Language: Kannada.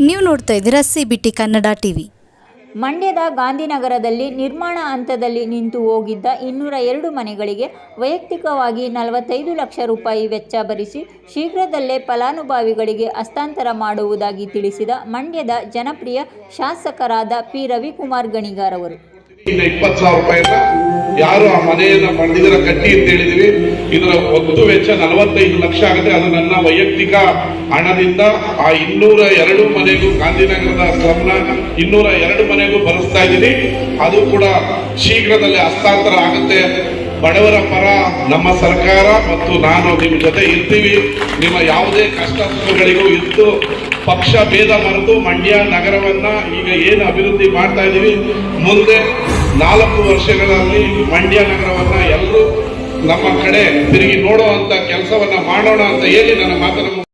ನೋಡ್ತಾ ಇದ್ದೀರಾ C B T Kannada TV ಮಂಡ್ಯದ ಗಾಂಧಿನಗರದಲ್ಲಿ ನಿರ್ಮಾಣ ಹಂತದಲ್ಲಿ ನಿಂತು ಹೋಗಿದ್ದ ಇನ್ನೂರ ಎರಡು ಮನೆಗಳಿಗೆ ವೈಯಕ್ತಿಕವಾಗಿ ನಲವತ್ತೈದು ಲಕ್ಷ ರೂಪಾಯಿ ವೆಚ್ಚ ಭರಿಸಿ ಶೀಘ್ರದಲ್ಲೇ ಫಲಾನುಭವಿಗಳಿಗೆ ಹಸ್ತಾಂತರ ಮಾಡುವುದಾಗಿ ತಿಳಿಸಿದ ಮಂಡ್ಯದ ಜನಪ್ರಿಯ ಶಾಸಕರಾದ ಪಿ ರವಿಕುಮಾರ್ ಗಣಿಗಾರ್ ಅವರು. ಯಾರು ಆ ಮನೆಯನ್ನ ಪಡೆದಿದ್ದೀರ ಕಟ್ಟಿ ಅಂತ ಹೇಳಿದೀವಿ. ಇದರ ಒಟ್ಟು ವೆಚ್ಚ ನಲವತ್ತೈದು ಲಕ್ಷ ಆಗುತ್ತೆ. ಅದು ನನ್ನ ವೈಯಕ್ತಿಕ ಹಣದಿಂದ ಆ ಇನ್ನೂರ ಎರಡು ಮನೆಗೂ ಗಾಂಧಿನಗರದ ಸ್ಲಮ್ನ ಇನ್ನೂರ ಎರಡು ಮನೆಗೂ ಬರೆಸ್ತಾ ಇದ್ದೀನಿ. ಅದು ಕೂಡ ಶೀಘ್ರದಲ್ಲಿ ಹಸ್ತಾಂತರ ಆಗುತ್ತೆ. ಬಡವರ ಪರ ನಮ್ಮ ಸರ್ಕಾರ ಮತ್ತು ನಾನು ನಿಮ್ಮ ಜೊತೆ ಇರ್ತೀವಿ. ನಿಮ್ಮ ಯಾವುದೇ ಕಷ್ಟ ಇದ್ದು ಪಕ್ಷ ಭೇದ ಮರೆತು ಮಂಡ್ಯ ನಗರವನ್ನ ಈಗ ಏನು ಅಭಿವೃದ್ಧಿ ಮಾಡ್ತಾ ಇದ್ದೀವಿ. ಮುಂದೆ ನಾಲ್ಕು ವರ್ಷಗಳಲ್ಲಿ ಮಂಡ್ಯ ನಗರವನ್ನ ಎಲ್ಲರೂ ನಮ್ಮ ಕಡೆ ತಿರುಗಿ ನೋಡುವಂತ ಕೆಲಸವನ್ನ ಮಾಡೋಣ ಅಂತ ಹೇಳಿ ನನ್ನ ಮಾತನ್ನು